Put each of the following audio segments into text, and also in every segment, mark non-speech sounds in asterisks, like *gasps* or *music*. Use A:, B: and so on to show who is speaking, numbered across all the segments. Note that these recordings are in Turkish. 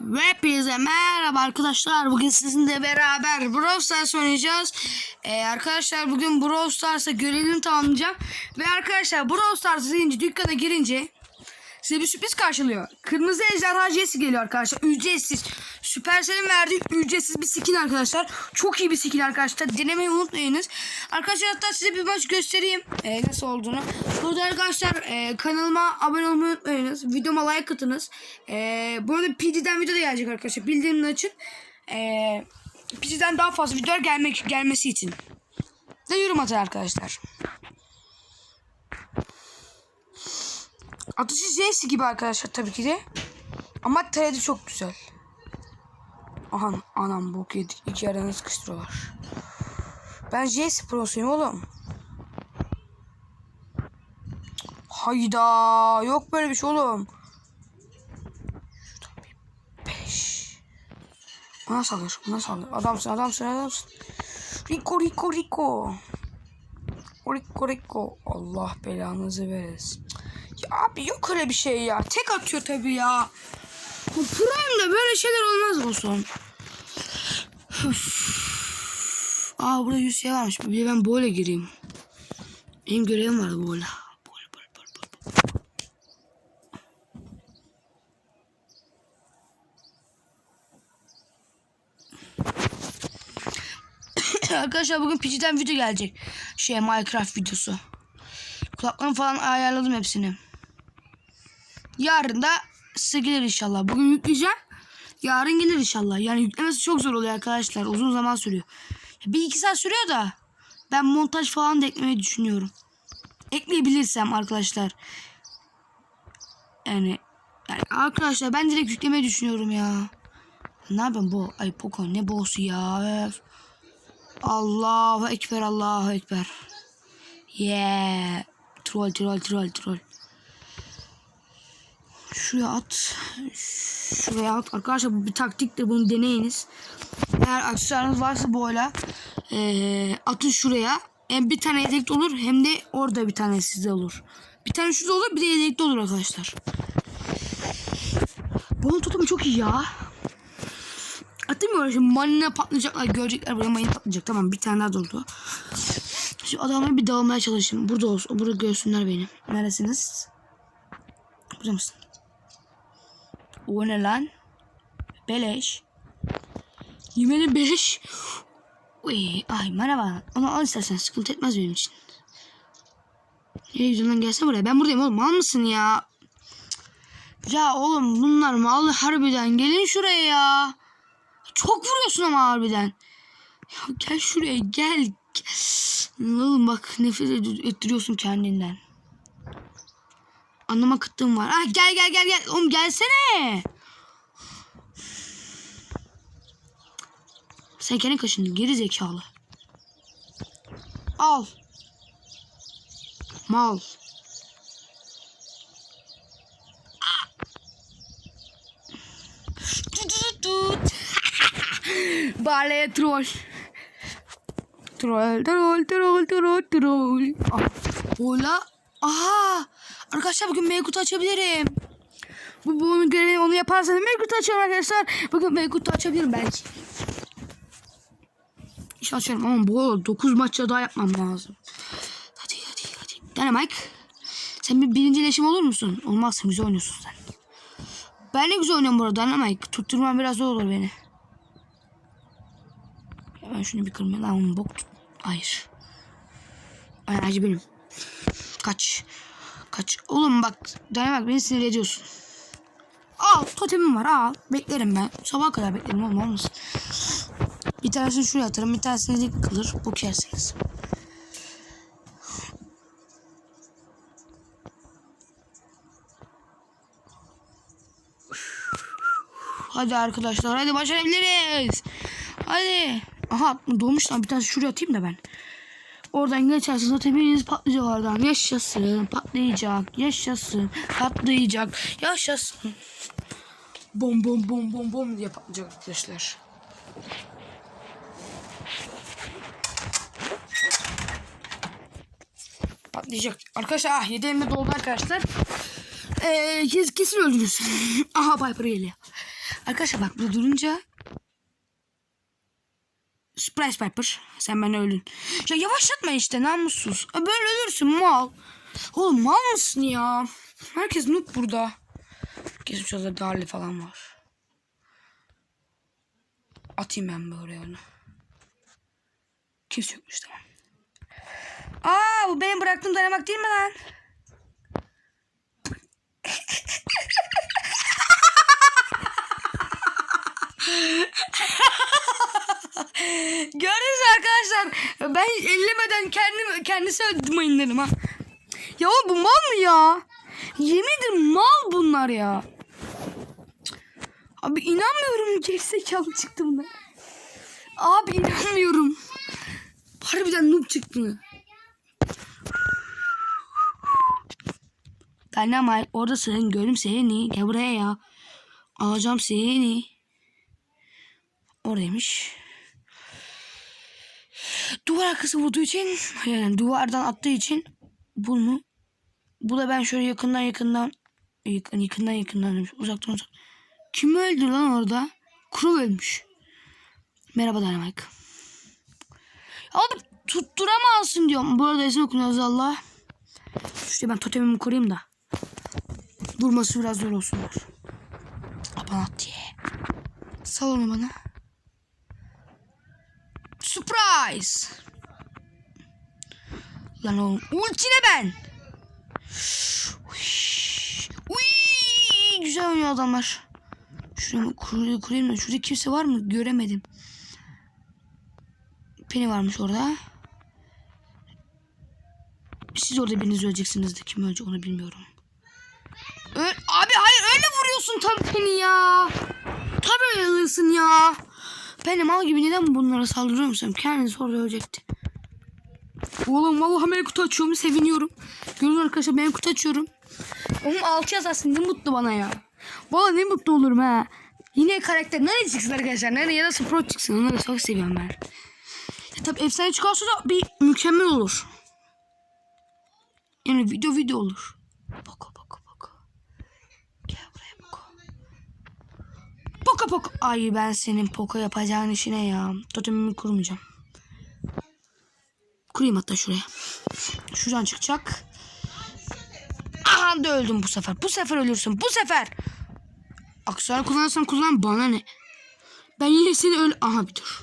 A: Hepinize merhaba arkadaşlar. Bugün sizinle beraber Brawl Stars oynayacağız. Ee, arkadaşlar bugün Brawl Stars'a görevimi tamamlayacağım. Ve arkadaşlar Brawl Stars deyince dükkana girince size bir sürpriz karşılıyor. Kırmızı ejderha Jesse geliyor arkadaşlar. Ücretsiz. Supercell'in verdiği ücretsiz bir skin arkadaşlar. Çok iyi bir skin arkadaşlar. Denemeyi unutmayınız. Arkadaşlar hatta size bir maç göstereyim. Ee, nasıl olduğunu. Burada arkadaşlar e, kanalıma abone olmayı unutmayınız. Videoma like atınız. Ee, bu arada PD'den video da gelecek arkadaşlar. Bildirimini açın. Ee, PD'den daha fazla videolar gelmek gelmesi için. De yorum atın arkadaşlar. Atışı Jesse gibi arkadaşlar tabii ki de. Ama trade çok güzel. Aha anam bok yedik. İki yerden sıkıştırıyorlar. Ben Jesse prosuyum oğlum. Hayda. Yok böyle bir şey oğlum. Şuradan bir beş. Bana salır. Bana salır. Adamsın adamsın adamsın. Rico Rico Rico. Rico Rico. Allah belanızı versin. Ya abi yok öyle bir şey ya. Tek atıyor tabii ya. Bu Prime'de böyle şeyler olmaz olsun. Üf. Aa burada 100 şey varmış. Bir ben böyle gireyim. Benim görevim vardı böyle. *coughs* Arkadaşlar bugün PC'den video gelecek. Şey Minecraft videosu. Kulaklığımı falan ayarladım hepsini. Yarın da size gelir inşallah. Bugün yükleyeceğim. Yarın gelir inşallah. Yani yüklemesi çok zor oluyor arkadaşlar. Uzun zaman sürüyor. Bir iki saat sürüyor da ben montaj falan da eklemeyi düşünüyorum. Ekleyebilirsem arkadaşlar. Yani, yani arkadaşlar ben direkt yüklemeyi düşünüyorum ya. Ne yapayım bu? Ay Poco ne boss'u ya. Öf. Allahu Ekber Allahu Ekber. Yeah. Troll troll troll troll. Şuraya at. Şuraya at. Arkadaşlar bu bir taktiktir. Bunu deneyiniz. Eğer aksesuarınız varsa böyle ee, atın şuraya. Hem bir tane yedekli olur hem de orada bir tane sizde olur. Bir tane şurada olur bir de yedekli olur arkadaşlar. Bunun tutumu çok iyi ya. Atmıyorum şimdi manina patlayacaklar görecekler buraya manina patlayacak tamam bir tane daha durdu. Şimdi adamları bir dağılmaya çalışayım. Burada olsun. Burada görsünler beni. Neredesiniz? Burada mısın? O ne lan? Beleş. Yemeğin beleş. Uy, ay merhaba. Onu al istersen sıkıntı etmez benim için. Gidiyorsun lan gelsene buraya. Ben buradayım oğlum. Mal mısın ya? Ya oğlum bunlar mal harbiden. Gelin şuraya ya. Çok vuruyorsun ama harbiden. Ya gel şuraya gel. Oğlum bak nefret ettiriyorsun kendinden. Anlama kıttığım var. Ah gel gel gel gel. Oğlum gelsene. Sen kendin kaşındın geri zekalı. Al. Mal. Ah. *laughs* Bale troll. Troll troll troll troll troll. Ah, Ola. Aha. Arkadaşlar bugün mail kutu açabilirim. Bu bunun görevi onu yaparsanız mail kutu açıyorum arkadaşlar. Bugün mail kutu açabilirim belki. İş açıyorum ama bu 9 maçta daha yapmam lazım. Hadi hadi hadi. Dene Mike. Sen bir birincileşim olur musun? Olmazsa güzel oynuyorsun sen. Ben de güzel oynuyorum burada Dene Mike. Tutturmam biraz zor olur beni. Ben şunu bir kırmayayım. Lan bok tut. Hayır. Ay acı benim. Kaç. Kaç. Oğlum bak. Dene bak beni sinir ediyorsun. Al totemim var al. Beklerim ben. Sabah kadar beklerim oğlum olmasın. Bir tanesini şuraya atarım. Bir tanesini de kılır. Bu kersiniz. Hadi arkadaşlar. Hadi başarabiliriz. Hadi. Aha doğmuş lan. Bir tane şuraya atayım da ben. Oradan geçersin zaten biriniz patlayacak oradan. Yaşasın. Patlayacak. Yaşasın. Patlayacak. Yaşasın. Bom bom bom bom bom diye patlayacak arkadaşlar. Patlayacak. Arkadaşlar ah 7 elime doldu arkadaşlar. Ee, kes- kesin öldünüz. *laughs* Aha Piper geliyor. Arkadaşlar bak burada durunca Surprise Piper. Sen beni öldün. Ya yavaşlatma işte namussuz. Ya Böyle ölürsün mal. Oğlum mal mısın ya? Herkes noob burada. Geçmiş olsa Darli falan var. Atayım ben böyle onu. Kimse yokmuş tamam. Aa bu benim bıraktığım denemek değil mi lan? Ben ellemeden kendim kendisi öldüm oyunlarım ha. Ya oğlum bu mal mı ya? Yemin mal bunlar ya. Abi inanmıyorum gerizekalı çıktı bunlar. Abi inanmıyorum. Harbiden noob çıktı. Dynamite oradasın görüm seni. Gel buraya ya. Alacağım seni. Oradaymış. Duvar arkası vurduğu için yani duvardan attığı için bunu bu da ben şöyle yakından yakından yakın, yakından yakından. Uzaktan uzak. Kim öldü lan orada? Kuru ölmüş. Merhaba Dynamite. Abi tutturamazsın diyorum. Bu arada ezan okunuyoruz Allah. İşte ben totemimi koruyayım da. Vurması biraz zor olsunlar. Aman diye. Sal onu bana. Surprise. Lan oğlum ultine ben. Uy, güzel oynuyor adamlar. Şuraya kurayım, kurayım da şurada kimse var mı? Göremedim. Penny varmış orada. Siz orada biriniz öleceksiniz de kim ölecek onu bilmiyorum. Ö- Abi hayır öyle vuruyorsun tabii Penny ya. Tabii öyle ya. Ben de mal gibi neden bunlara saldırıyor musun? Kendisi orada ölecekti. Oğlum vallahi ben kutu açıyorum seviniyorum. Görün arkadaşlar ben kutu açıyorum. Oğlum 6 yazarsın ne mutlu bana ya. Valla ne mutlu olurum ha. Yine karakter nereye çıksın arkadaşlar? Nereye ya da pro çıksın onları çok seviyorum ben. Ya tabi efsane çıkarsa da bir mükemmel olur. Yani video video olur. Baka baka baka. Gel buraya baka. Poka poka. Ay ben senin poka yapacağın işine ya. Totemimi kurmayacağım. Kurayım hatta şuraya. Şuradan çıkacak. Aha da öldüm bu sefer. Bu sefer ölürsün. Bu sefer. Aksesuar kullanırsan kullan bana ne? Ben yine seni öl... Aha bir dur.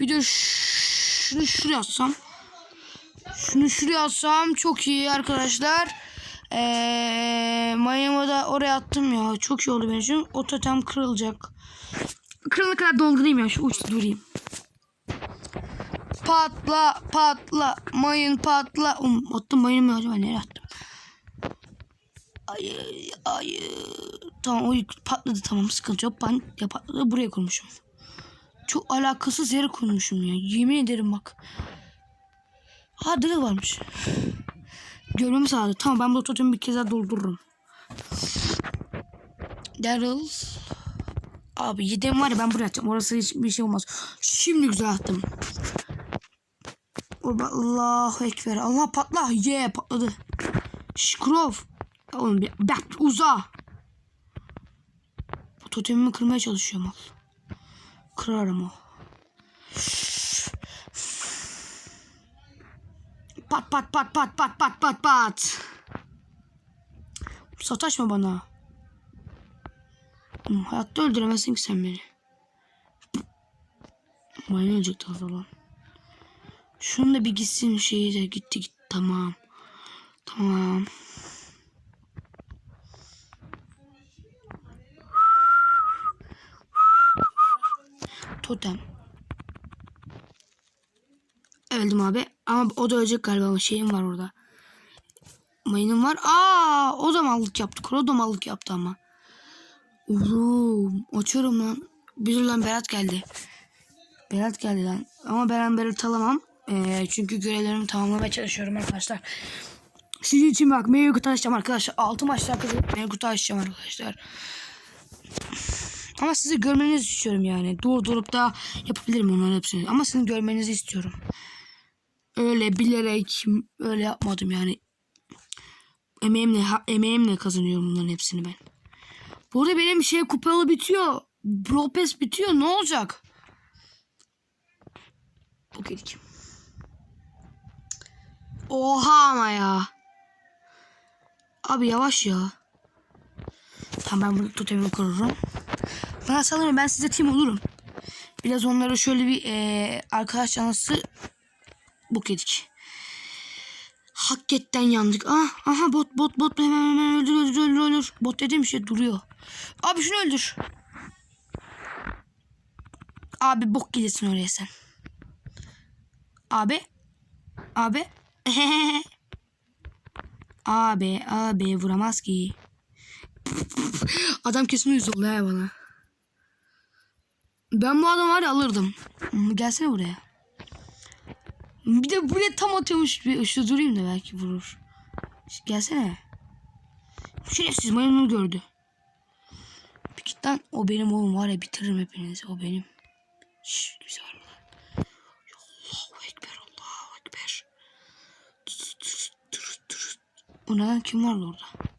A: Bir dur. Şunu şuraya atsam. Şunu şuraya atsam çok iyi arkadaşlar. Eee mayımı da oraya attım ya. Çok iyi oldu benim için. O totem kırılacak. Kırılana kadar doldurayım ya. Şu uçta durayım. Patla patla mayın patla. Um, attım mayını mı acaba nereye attım? Hayır hayır. Tamam o patladı tamam sıkıntı yok. Ben ya patladı buraya kurmuşum. Çok alakasız yere kurmuşum ya. Yemin ederim bak. Ha drill varmış. Görmemi sağladı. Tamam ben bu totemi bir kez daha doldururum. Daryl. Abi yedem var ya ben buraya atacağım. Orası hiçbir şey olmaz. Şimdi güzel attım. Allahu Ekber. Allah patla. Ye yeah, patladı. Şkrov. Oğlum bir bak uza. Bu totemimi kırmaya çalışıyorum al. Kırarım o. Pat pat pat pat pat pat pat pat. Sataşma bana. Hı, Hayatta öldüremezsin ki sen beni. Ölecekti az olan. Şunu da bir gitsin şeyi de gitti gitti tamam. Tamam. Totem. Öldüm abi. Ama o da ölecek galiba şeyim var orada. Mayınım var. Aa, o da mallık yaptı. O da mallık yaptı ama. Oğlum açıyorum lan. Bir lan Berat geldi. Berat geldi lan. Ama ben Berat alamam. Ee, çünkü görevlerimi tamamlamaya çalışıyorum arkadaşlar. Sizin için bak meyve kutu açacağım arkadaşlar. 6 maçta meyve kutu açacağım arkadaşlar. Ama sizi görmenizi istiyorum yani. Durdurup da yapabilirim onların hepsini. Ama sizin görmenizi istiyorum. Öyle bilerek öyle yapmadım yani. Emeğimle, emeğimle kazanıyorum bunların hepsini ben. Bu arada benim şey kupalı bitiyor. Pass bitiyor. Ne olacak? Gelik. Oha ama ya. Abi yavaş ya. Tamam ben bunu totemimi kururum. Bana sanırım ben size team olurum. Biraz onlara şöyle bir eee arkadaş canlısı bok yedik. Hakikaten yandık. Ah, aha bot bot bot hemen hemen öldür öldür öldür öldür. Bot dediğim şey duruyor. Abi şunu öldür. Abi bok gidesin oraya sen. Abi. Abi. *laughs* abi abi vuramaz ki. Adam kesin yüz oldu ya bana. Ben bu adamı var ya alırdım. Gelsene buraya. Bir de buraya tam atıyormuş. Bir ışığı durayım da belki vurur. Gelsene. Şerefsiz maymununu gördü. Bir git. O benim oğlum var ya bitiririm hepinizi. O benim. Şşş var mı lan? Allahu Ekber Allahu Ekber. O ne lan kim vardı orada?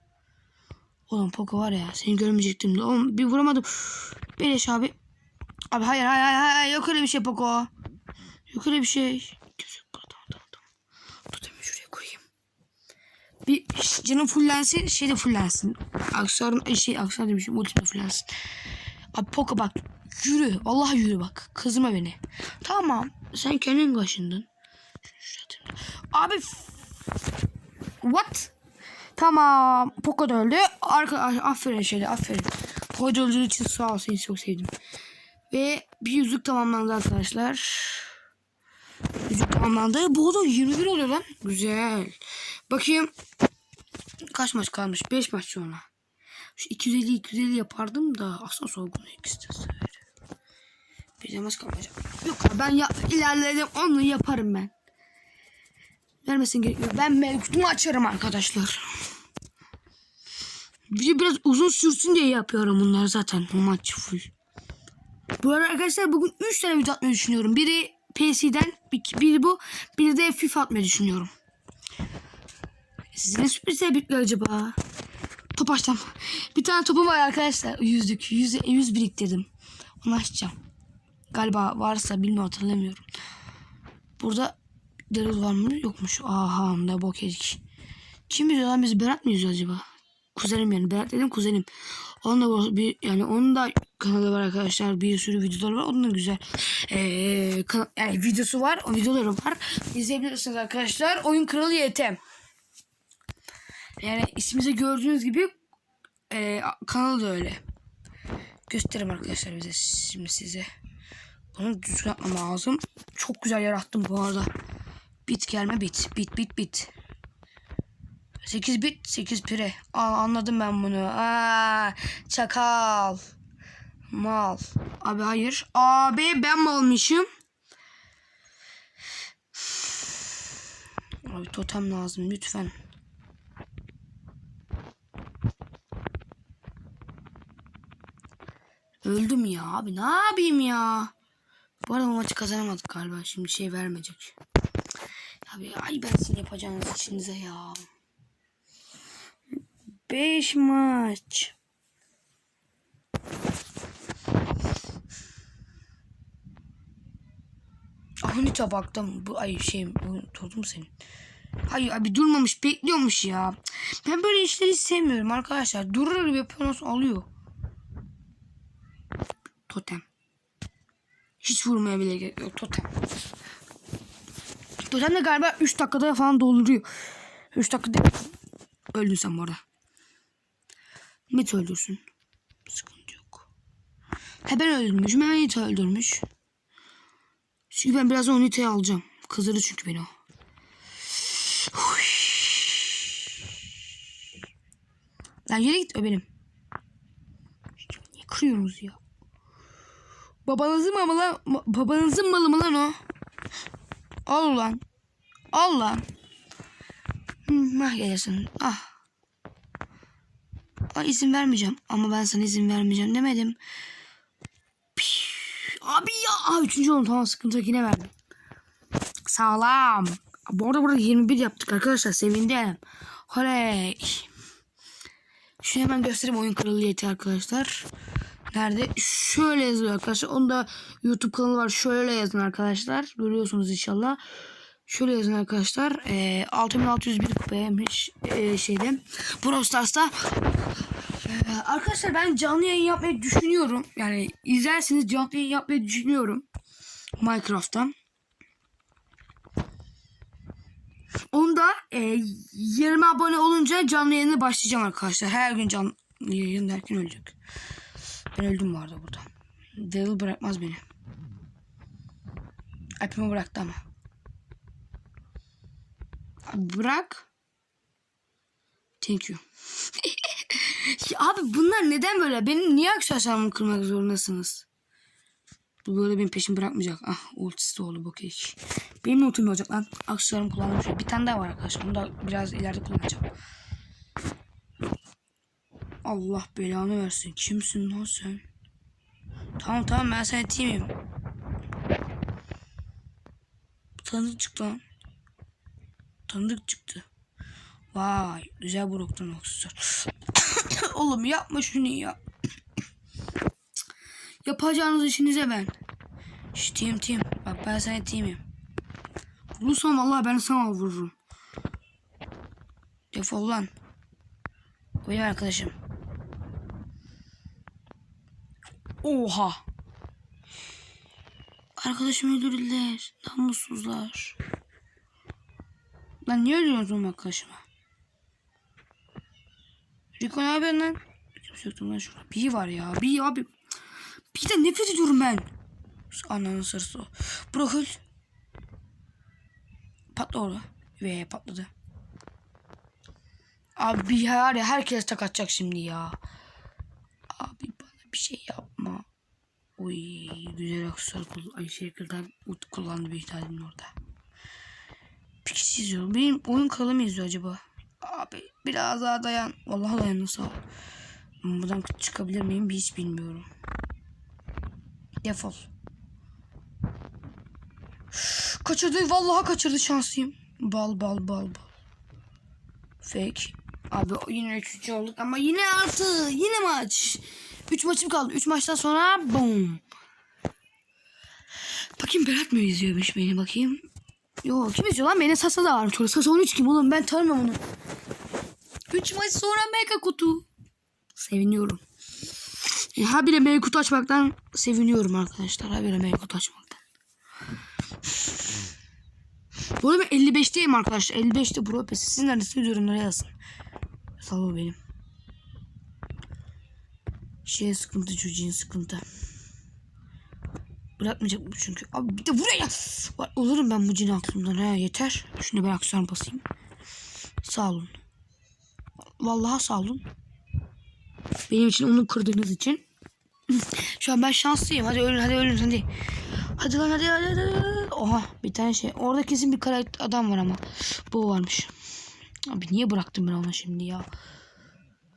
A: Oğlum Poco var ya seni görmeyecektim de. Oğlum bir vuramadım. Beleş abi. Abi hayır hayır, hayır. yok öyle bir şey Poco. Yok öyle bir şey. Kimse yok burada. Tamam tamam tamam. Totemi şuraya koyayım. Bir canım fullensin şey de fullensin. Aksarın şey aksar demişim ultim de fullensin. Abi Poco bak yürü. Allah yürü bak. Kızma beni. Tamam. Sen kendin kaşındın. Abi What? Tamam. Poco da öldü. Arka, aferin şöyle aferin. Poco da öldüğü için sağ ol. Seni çok sevdim. Ve bir yüzük tamamlandı arkadaşlar. Yüzük tamamlandı. Bu da 21 oluyor lan. Güzel. Bakayım. Kaç maç kalmış? 5 maç sonra. Şu 250 250 yapardım da aslında sorgun ikisi maç kalmayacak. Yok ben ya, ilerledim onu yaparım ben. Vermesin gerekiyor. Ben mevcutumu açarım arkadaşlar. De biraz uzun sürsün diye yapıyorum bunları zaten. Bu maç full. Bu arada arkadaşlar bugün 3 tane video atmayı düşünüyorum. Biri PC'den, bir- biri bu, biri de FIFA atmayı düşünüyorum. Size ne sürprizler bekliyor acaba? Top açacağım. Bir tane topum var arkadaşlar. Yüzlük. Yüz, yüz biriktirdim. Onu açacağım. Galiba varsa bilmiyorum hatırlamıyorum. Burada Deniz var mı? Yokmuş. Aha ne bok yedik. Kim yüzüyor lan biz Berat mı yüzüyor acaba? Kuzenim yani. Berat dedim kuzenim. Onun da bir yani onun da kanalı var arkadaşlar. Bir sürü videoları var. Onun da güzel. Ee, kana- yani videosu var. O videoları var. İzleyebilirsiniz arkadaşlar. Oyun Kralı YT. Yani isminize gördüğünüz gibi e, kanalı da öyle. Göstereyim arkadaşlar bize şimdi size. Bunu düzgün atmam lazım. Çok güzel yarattım bu arada. Bit gelme bit. Bit bit bit. 8 bit 8 pire. Aa, anladım ben bunu. Aa, çakal. Mal. Abi hayır. Abi ben malmışım. Abi totem lazım lütfen. Öldüm ya abi ne yapayım ya. Bu arada maçı kazanamadık galiba. Şimdi şey vermeyecek. Abi ay ben sizin yapacağınız işinize ya. 5 maç. Ahunita baktım. Bu ay şey tozum senin. Hayır abi durmamış bekliyormuş ya. Ben böyle işleri sevmiyorum arkadaşlar. Durur yapıyor nasıl alıyor. Totem. Hiç vurmaya bile gerek yok totem. Totem de galiba 3 dakikada falan dolduruyor. 3 dakikada öldün sen bu arada. Met öldürsün. Sıkıntı yok. He ben öldürmüşüm. Hemen Nita öldürmüş. Çünkü ben birazdan o Nita'yı alacağım. Kızdırdı çünkü beni o. Lan yere git o benim. Niye kırıyorsunuz ya? Babanızın malı lan. Babanızın malı mı lan o? Al lan. Al lan. Hı, ah gelirsin. Ah. Aa, izin vermeyeceğim. Ama ben sana izin vermeyeceğim demedim. Piş. Abi ya. Aa, üçüncü oldum. Tamam sıkıntı yok. Yine verdim. Sağlam. Bu arada burada 21 yaptık arkadaşlar. Sevindim. Oley. Şunu hemen göstereyim oyun kraliyeti arkadaşlar. Nerede? Şöyle yazıyor arkadaşlar. Onda YouTube kanalı var. Şöyle yazın arkadaşlar. Görüyorsunuz inşallah. Şöyle yazın arkadaşlar. E, 6601 kupaymış e, şeyde. Brawl Stars'ta. E, arkadaşlar ben canlı yayın yapmayı düşünüyorum. Yani izlerseniz canlı yayın yapmayı düşünüyorum. Minecraft'tan. Onda e, 20 abone olunca canlı yayına başlayacağım arkadaşlar. Her gün canlı yayın derken ölecek. Ben öldüm bu arada burada. Daryl bırakmaz beni. Alpimi bıraktı ama. Bırak. Thank you. *laughs* abi bunlar neden böyle? Benim niye aksesuarımı kırmak zorundasınız? Bu böyle benim peşimi bırakmayacak. Ah ultisi de oldu bakayım. Benim ultim olacak lan. Aksesuarımı kullandım. Şöyle. Bir tane daha var arkadaşlar. Onu da biraz ileride kullanacağım. Allah belanı versin. Kimsin lan sen? Tamam tamam ben sana team'im. Tanıdık çıktı lan. Tanıdık çıktı. Vay güzel Brock'tan aksesuar. *coughs* Oğlum yapma şunu ya. Yapacağınız işinize ben. Şş team team. Bak ben sana team'im. Vurursam vallahi ben sana vururum. Defol lan. Benim arkadaşım. Oha. Arkadaşımı öldürdüler. Namussuzlar. Lan niye öldürüyorsun arkadaşıma? Rico ne yapıyorsun lan? Kimse yoktu lan şurada. Bir var ya. Bir abi. Bir de nefret ediyorum ben. Ananın sarısı o. Brokol. Patla orada. Ve patladı. Abi ya herkes tak atacak şimdi ya. Bir şey yapma. Uy güzel aksesuar kullan. Ay şekilden ut kullandı bir ihtimalim orada. Bir kişi izliyor. Benim oyun kanalı mı izliyor acaba? Abi biraz daha dayan. Vallahi dayan nasıl? Buradan çıkabilir miyim hiç bilmiyorum. Defol. Kaçırdı. Vallahi kaçırdı şanslıyım. Bal bal bal bal. Fake. Abi yine üçüncü olduk ama yine artı. Yine maç. Üç maçım kaldı. Üç maçtan sonra boom. Bakayım Berat mı izliyormuş beni bakayım. Yo kim izliyor lan? Beni Sasa da varmış. orada. Sasa 13 kim oğlum? Ben tanımam onu. Üç maç sonra mega kutu. Seviniyorum. E, ha bile mega kutu açmaktan seviniyorum arkadaşlar. Ha bile mega kutu açmaktan. Bu arada ben 55'teyim arkadaşlar. 55'te Pro Pass. Sizin neredesiniz yorumlara yazın. Sağ benim. Şey sıkıntı çocuğun sıkıntı. Bırakmayacak bu çünkü. Abi bir de buraya. Var, olurum ben bu cini aklımdan ha yeter. Şunu ben aksesuar basayım. Sağ olun. Vallahi sağ olun. Benim için onu kırdığınız için. *laughs* Şu an ben şanslıyım. Hadi ölün hadi ölün hadi. Hadi lan hadi hadi hadi. Oha bir tane şey. Orada kesin bir karakter adam var ama. Bu varmış. Abi niye bıraktım ben ona şimdi ya?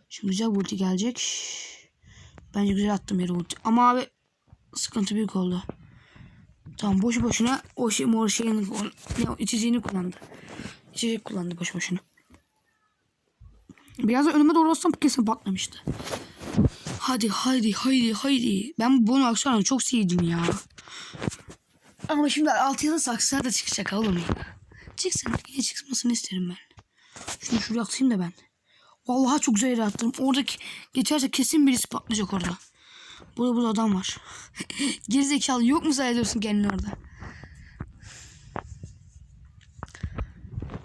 A: Şimdi güzel ulti gelecek. Bence güzel attım yere ulti. Ama abi sıkıntı büyük oldu. Tamam boşu boşuna o şey mor şeyin o içeceğini kullandı. İçecek kullandı boş boşuna. Biraz da önüme doğru olsam kesin patlamıştı. Hadi hadi hadi hadi. Ben bunu akşam çok sevdim ya. Ama şimdi altı yıldız aksar da çıkacak oğlum ya. Çıksın yine çıkmasını isterim ben. Şunu şuraya atayım da ben. Vallahi çok güzel yere attım. Oradaki geçerse kesin birisi patlayacak orada. Burada burada adam var. *laughs* Gerizekalı yok mu zannediyorsun kendini orada?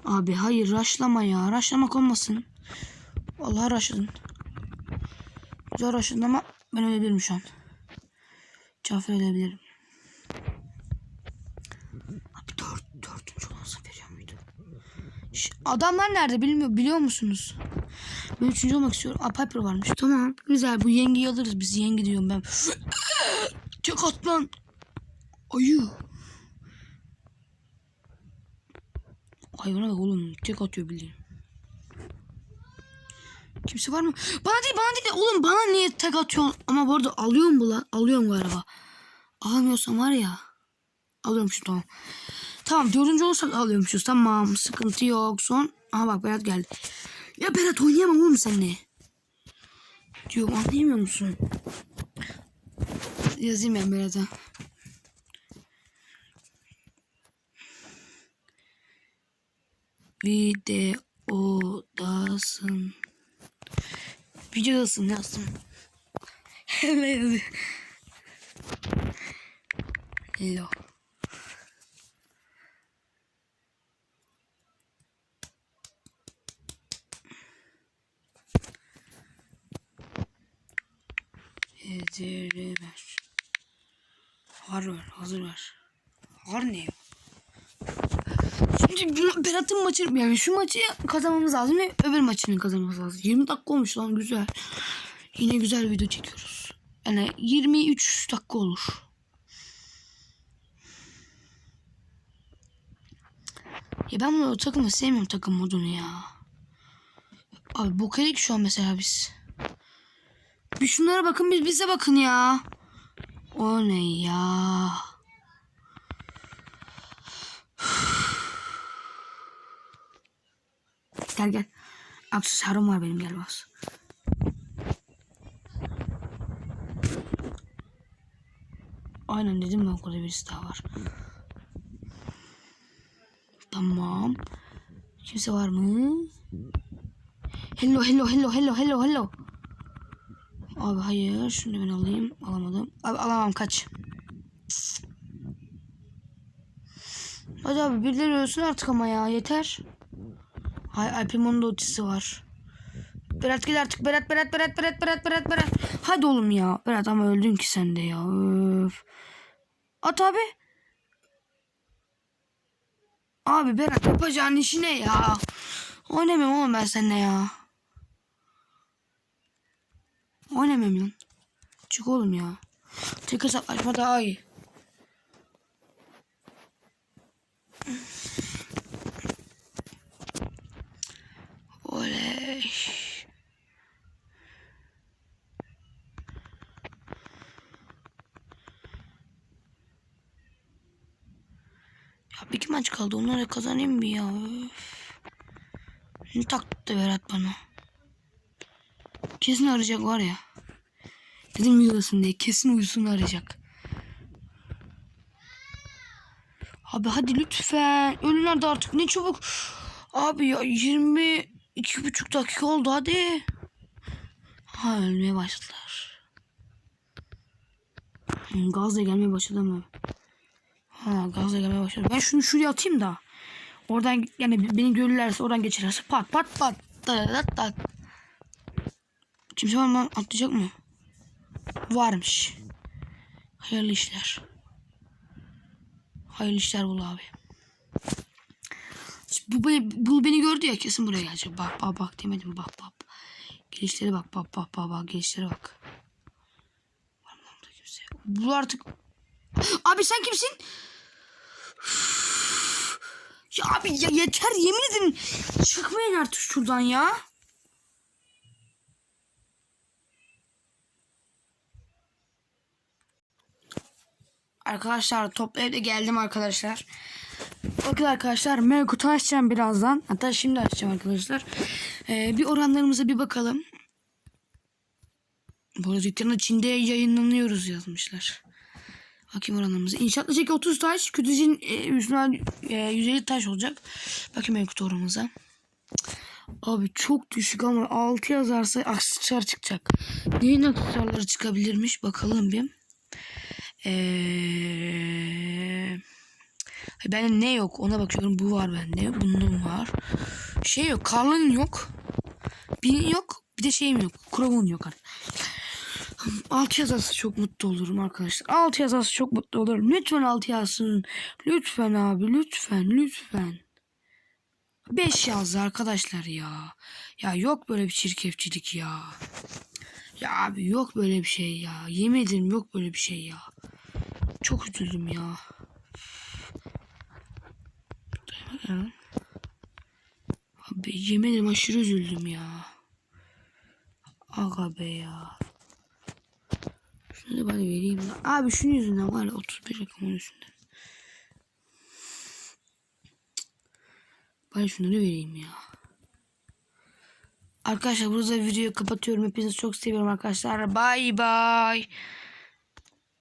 A: Abi hayır raşlama ya. Raşlamak olmasın. Vallahi raşladın. Güzel raşladın ama ben ölebilirim şu an. Cafer ölebilirim. Abi dört, dördüncü olan veriyor muydu? Şş, adamlar nerede bilmiyor, biliyor musunuz? Ben üçüncü olmak istiyorum. Aa Piper varmış. Tamam güzel bu yengeyi alırız biz. Yenge diyorum ben. *gasps* Tek at lan. Ayı. Hayvana bak oğlum. Tek atıyor bildiğin. Kimse var mı? Bana değil bana değil. Oğlum bana niye tek atıyorsun? Ama bu arada alıyorum bu lan. Alıyorum galiba. Almıyorsam var ya. Alıyormuşum tamam. Tamam dördüncü olursak alıyormuşuz. Tamam sıkıntı yok. Son. Aha bak Berat geldi. Ya Berat oynayamam oğlum seninle. diyorum anlayamıyor musun? Yazayım ben birazdan. Videodasın. Videodasın yazdım. Yazıyor. *laughs* Hello. Hazır ver. Har ver, hazır ver. Har ne ya? Şimdi bu Berat'ın maçı yani şu maçı kazanmamız lazım ve öbür maçını kazanmamız lazım. 20 dakika olmuş lan güzel. Yine güzel video çekiyoruz. Yani 23 dakika olur. Ya ben bunu takımı sevmiyorum takım modunu ya. Abi bok yedik şu an mesela biz. Bir şunlara bakın biz bize bakın ya. O ne ya? Gel gel. Aksesuarım var benim gel. Aynen dedim ben burada birisi daha var. Tamam. Kimse var mı? Hello hello hello hello hello hello. Abi hayır şunu ben alayım. Alamadım. Abi alamam kaç. Hadi abi birileri ölsün artık ama ya yeter. Hay Alpimon'un da otisi var. Berat gel artık Berat Berat Berat Berat Berat Berat Berat. Hadi oğlum ya. Berat ama öldün ki sen de ya. Öf. At abi. Abi Berat yapacağın işi ne ya? Oynamıyorum oğlum ben seninle ya. Oynamıyorum lan. Çık oğlum ya. Tek hesaplaşma daha iyi. Oley. Ya bir iki maç kaldı. Onları kazanayım mı ya? Öf. Ne taktı Berat bana? Kesin arayacak var ya. Dedim uyuyorsun diye. Kesin uyusunu arayacak. Abi hadi lütfen. Ölün hadi artık ne çabuk. Abi ya 22 buçuk dakika oldu hadi. Ha ölmeye başladılar. Hmm, Gazla gelmeye başladı mı? Ha gazla gelmeye başladı. Ben şunu şuraya atayım da. Oradan yani beni görürlerse oradan geçerlerse pat pat pat. Tat tat. Kimse var mı? Atlayacak mı? Varmış. Hayırlı işler. Hayırlı işler bul abi. Bu, bu beni gördü ya kesin buraya gelecek. Bak bak bak demedim bak bak. Gelişlere bak bak bak bak bak gelişlere bak. Var mı orada kimse? Bu artık... Abi sen kimsin? Ya abi ya yeter yemin ederim. Çıkmayın artık şuradan ya. Arkadaşlar toplu evde geldim arkadaşlar. Bakın arkadaşlar mega kutu açacağım birazdan. Hatta şimdi açacağım arkadaşlar. Ee, bir oranlarımıza bir bakalım. Bu arada Çin'de yayınlanıyoruz yazmışlar. Bakayım oranlarımıza. İnşaatla çeki 30 taş. Kütücün e, üstüne e, 150 taş olacak. Bakayım mega kutu oranımıza. Abi çok düşük ama 6 yazarsa aksesuar çıkacak. Neyin aksesuarları çıkabilirmiş bakalım bir. Eee... Bende ne yok ona bakıyorum. Bu var bende. Bunun var. Şey yok. Karlın yok. Bin yok. Bir de şeyim yok. Krovun yok. Altı yazarsa çok mutlu olurum arkadaşlar. Altı yazarsa çok mutlu olurum. Lütfen altı yazsın. Lütfen abi. Lütfen. Lütfen. Beş yazdı arkadaşlar ya. Ya yok böyle bir çirkefçilik ya. Ya abi yok böyle bir şey ya. Yemin ederim yok böyle bir şey ya. Çok üzüldüm ya. Abi yemin ederim aşırı üzüldüm ya. Aga be ya. Şunu da bana vereyim. Abi şunun yüzünden var ya 31 rakamın yüzünden. Bana şunları vereyim ya. Arkadaşlar burada videoyu kapatıyorum. Hepinizi çok seviyorum arkadaşlar. Bay bay.